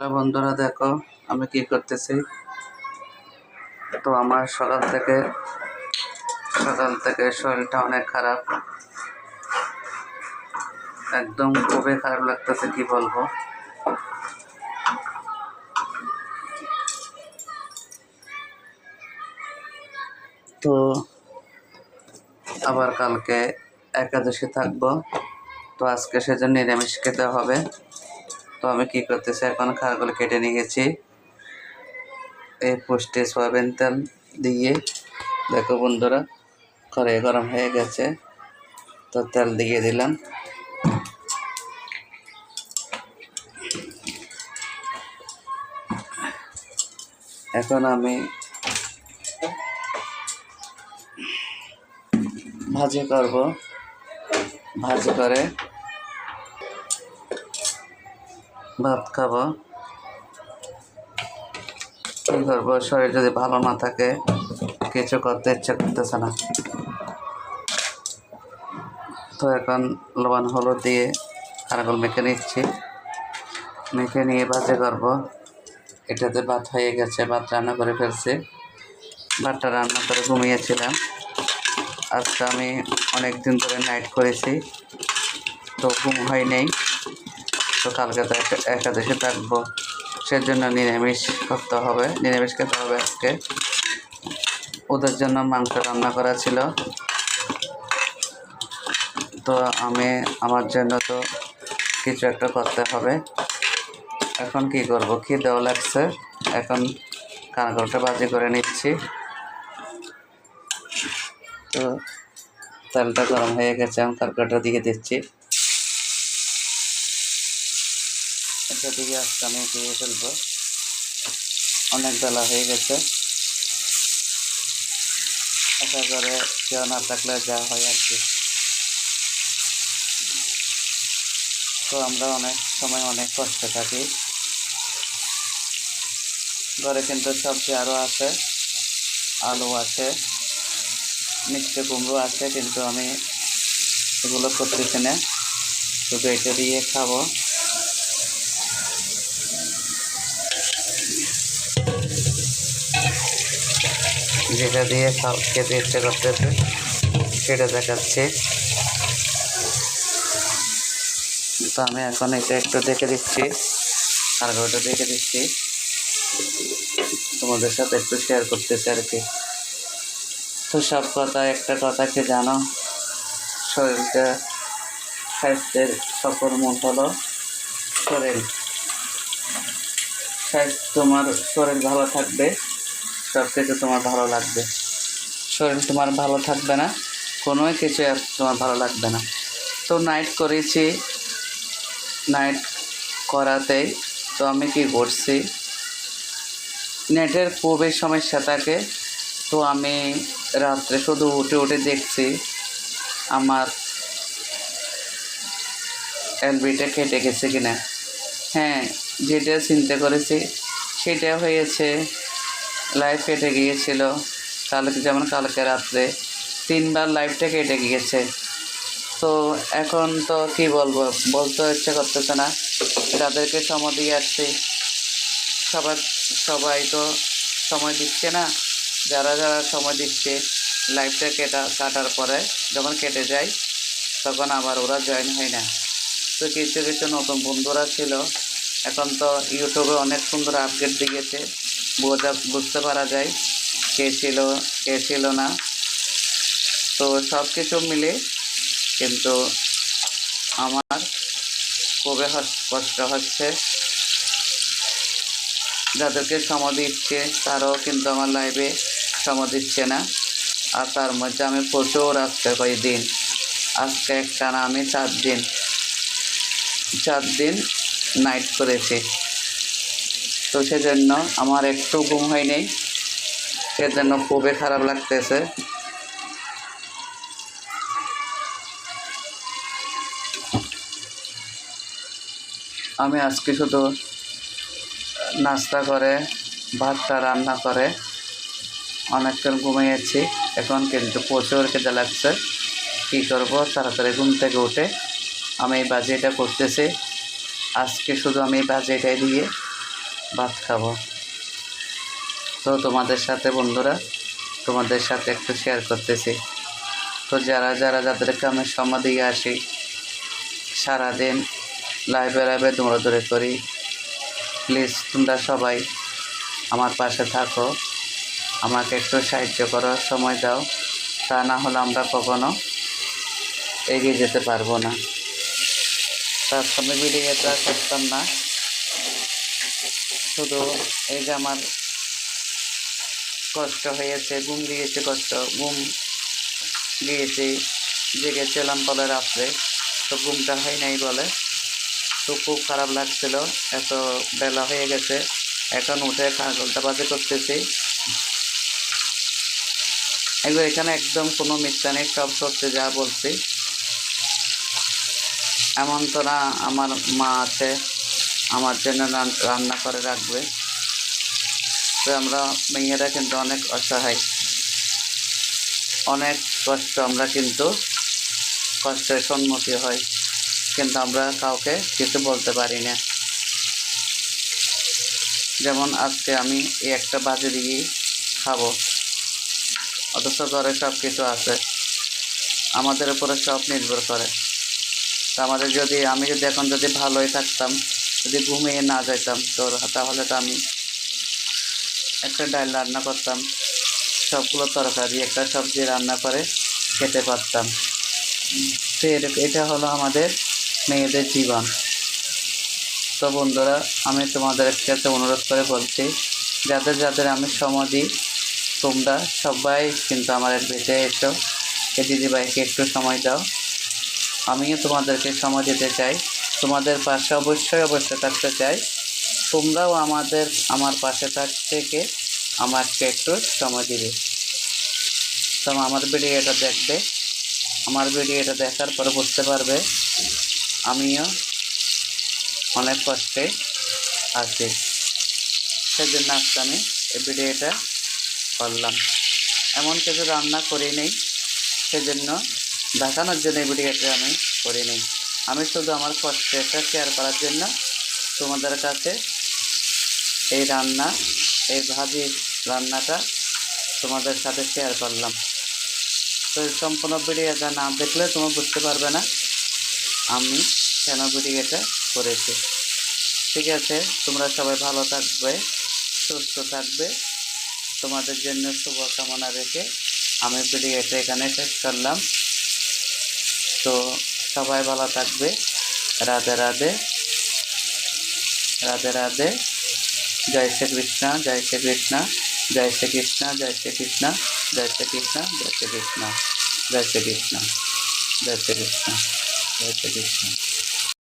বন্ধুরা দেখো, আমি কি করতেছি? তো আমার সকাল থেকে সকাল থেকে শরীরটা অনেক খারাপ। একদম খুবই খারাপ লাগতেছে, কি বলব? তো আবার কালকে একাদশী থাকব। তো আজকে সেজন্য নিরামিষ খেতে হবে। তো আমি কি করতেছি? এখন খারগুলো কেটে নিয়ে গেছি। এই পোস্টে সয়াবিন তেল দিয়ে, দেখো বন্ধুরা করে গরম হয়ে গেছে। তো তেল দিয়ে দিলাম। এখন আমি ভাজি করব। ভাজি করে ভাত খাব। কী করব? শরীর যদি ভালো না থাকে, কিছু করতে ইচ্ছা করতেছে না। তো এখন লবণ, হলুদ দিয়ে খারাগল মেখে নিচ্ছি। মেখে নিয়ে ভাজে করব। এটাতে ভাত হয়ে গেছে, ভাত রান্না করে ফেলছি। ভাতটা রান্না করে ঘুমিয়েছিলাম। আজকে আমি অনেক দিন ধরে নাইট করেছি, তো ঘুম হয় নেই। তো কালকে তো একা- একাদশী থাকব। সেজন্য নিরামিষ করতে হবে। নিরামিষ খেতে হবে আজকে। ওদের জন্য মাংস রান্না করা ছিল। তো আমি আমার জন্য তো কিছু একটা করতে হবে। এখন কি করব? কি দেওয়া লাগছে। এখন কানকলটা বাজি করে নিচ্ছি। তো তেলটা গরম হয়ে গেছে। আমি তরকারিটা দিয়ে দিচ্ছি। এটা দিয়ে আজকে আমি দিয়ে ফেলব। অনেক বেলা হয়ে গেছে। আশা করে কেউ না থাকলে যা হয় আর কি। তো আমরা অনেক সময় অনেক কষ্টে থাকি। ঘরে কিন্তু সবজি আরও আছে, আলু আছে, মিষ্টি কুমড়ো আছে, কিন্তু আমি এগুলো করতেছি না। শুধু এটা দিয়ে খাব। যেটা দিয়ে খেতে ইচ্ছে করতেছে সেটা দেখাচ্ছে। তো আমি এখন এটা একটু দেখে দিচ্ছি আর ওটা দেখে দিচ্ছি। তোমাদের সাথে একটু শেয়ার করতেছি আর কি। তো সব কথা, একটা কথা কি জানো? শরীরটা স্বাস্থ্যের সকল মূল হলো শরীর। স্বাস্থ্য তোমার শরীর ভালো থাকবে। সব কিছু তোমার ভালো লাগবে। শরীর তোমার ভালো থাকবে না কোনো কিছু আর তোমার ভালো লাগবে না। তো নাইট করেছি নাইট করাতেই তো আমি কি করছি? নেটের খুবই সমস্যা থাকে তো আমি রাত্রে শুধু উঠে উঠে দেখছি। আমার এলবিটা কেটে গেছে কিনা। হ্যাঁ যেটা চিন্তা করেছি, সেটা হয়েছে লাইভ কেটে গিয়েছিল। কালকে যেমন কালকে রাত্রে তিনবার লাইভটা কেটে গিয়েছে। তো এখন তো কি বলব, বলতে ইচ্ছে করতেছে না। যাদেরকে সময় দিয়ে আসছি, সবার, সবাই তো সময় দিচ্ছে না। যারা যারা সময় দিচ্ছে লাইভটা কেটা, কাটার পরে যখন কেটে যায়, তখন আবার ওরা জয়েন হয় না। তো কিছু কিছু নতুন বন্ধুরা ছিল। এখন তো ইউটিউবে অনেক সুন্দর আপডেট দিয়েছে। বোঝা, বুঝতে পারা যায় কে ছিল কে ছিল না। তো সব কিছু মিলে কিন্তু আমার খুবই কষ্ট হচ্ছে। যাদেরকে সময় দিচ্ছে, তারাও কিন্তু আমার লাইভে সময় দিচ্ছে না। আর তার মধ্যে আমি প্রচুর আজকে কয়েকদিন আজকে একটানা আমি চার দিন চার দিন নাইট করেছি। তো সেজন্য আমার একটু ঘুম হয়নি। সেজন্য খুবই খারাপ লাগতেছে। আমি আজকে শুধু নাস্তা করে, ভাতটা রান্না করে, অনেকক্ষণ ঘুমিয়েছি। এখন কিন্তু প্রচুর খেতে লাগছে। কী করব? তাড়াতাড়ি ঘুম থেকে উঠে আমি এই বাজিটা করতেছি। আজকে শুধু আমি এই বাজিটাই দিয়ে ভাত খাব। তো তোমাদের সাথে বন্ধুরা, তোমাদের সাথে একটু শেয়ার করতেছি। তো যারা যারা যাদেরকে আমি সময় দিয়ে আসি সারাদিন লাইভে লাইভে দৌড়াদৌড়ি করি। প্লিজ তোমরা সবাই আমার পাশে থাকো। আমাকে একটু সাহায্য করো, সময় দাও। তা না হলে আমরা কখনো এগিয়ে যেতে পারব না। তার সামনে ভিডিওটা করতাম না। শুধু এই যে আমার কষ্ট হয়েছে, ঘুম দিয়েছে কষ্ট, ঘুম গিয়েছে জেগেছিলাম বলে রাত্রে। তো ঘুমটা হয় নাই বলে। তো খুব খারাপ লাগছিল, এত বেলা হয়ে গেছে। এখন উঠে খাগলটা বাজে করতেছি। একবার এখানে একদম কোনো মিথ্যা নেই, সব সত্যি যা বলছি। এমন তো না, আমার মা আছে। আমার জন্য রান- রান্না করে রাখবে। তো আমরা মেয়েরা কিন্তু অনেক অসহায়। অনেক কষ্ট আমরা কিন্তু কষ্টের সম্মুখীন হই। কিন্তু আমরা কাউকে কিছু বলতে পারি না। যেমন আজকে আমি এই একটা বাজে দিয়েই খাব। অথচ ঘরে সব কিছু আছে। আমাদের উপরে সব নির্ভর করে। তা আমাদের যদি, আমি যদি এখন যদি ভালোই থাকতাম যদি ঘুমিয়ে না যেতাম তো তাহলে তো আমি একটা ডাল রান্না করতাম। সবগুলো তরকারি, একটা সবজি রান্না করে খেতে পারতাম। তো এটা হলো আমাদের মেয়েদের জীবন। তো বন্ধুরা, আমি তোমাদের কাছে অনুরোধ করে বলছি, যাদের যাদের আমি সময় দিই, তোমরা সবাই কিন্তু আমার বেঁচে এসো। এই দিদিভাইকে একটু সময় দাও। আমিও তোমাদেরকে সময় দিতে চাই। তোমাদের পাশে অবশ্যই অবশ্যই থাকতে চাই। তোমরাও আমাদের, আমার পাশে থাক থেকে আমাকে একটু সময় দিবে। তো আমার ভিডিওটা দেখবে। আমার ভিডিওটা দেখার পরে বুঝতে পারবে আমিও অনেক কষ্টে আছি। সেজন্য আজকে আমি এই ভিডিওটা করলাম। এমন কিছু রান্না করি নেই সেজন্য দেখানোর জন্য এই ভিডিওটা আমি করি নেই আমি শুধু আমার কষ্টটা শেয়ার করার জন্য তোমাদের কাছে এই রান্না, এই ভাজি রান্নাটা তোমাদের সাথে শেয়ার করলাম। তো সম্পূর্ণ ভিডিওটা না দেখলে তোমরা বুঝতে পারবে না আমি কেন ভিডিওটা করেছি। ঠিক আছে, তোমরা সবাই ভালো থাকবে, সুস্থ থাকবে। তোমাদের জন্য শুভকামনা রেখে আমি ভিডিওটা এখানে শেষ করলাম। তো সবাই ভালো থাকবে। রাধে রাধে। রাধে রাধে। জয় শ্রী কৃষ্ণ, জয় শ্রী কৃষ্ণ, জয় শ্রী কৃষ্ণ, জয় শ্রী কৃষ্ণ, জয় শ্রী কৃষ্ণ, জয় শ্রী কৃষ্ণ, জয় শ্রী কৃষ্ণ, জয় শ্রী কৃষ্ণ, জয় শ্রী কৃষ্ণ।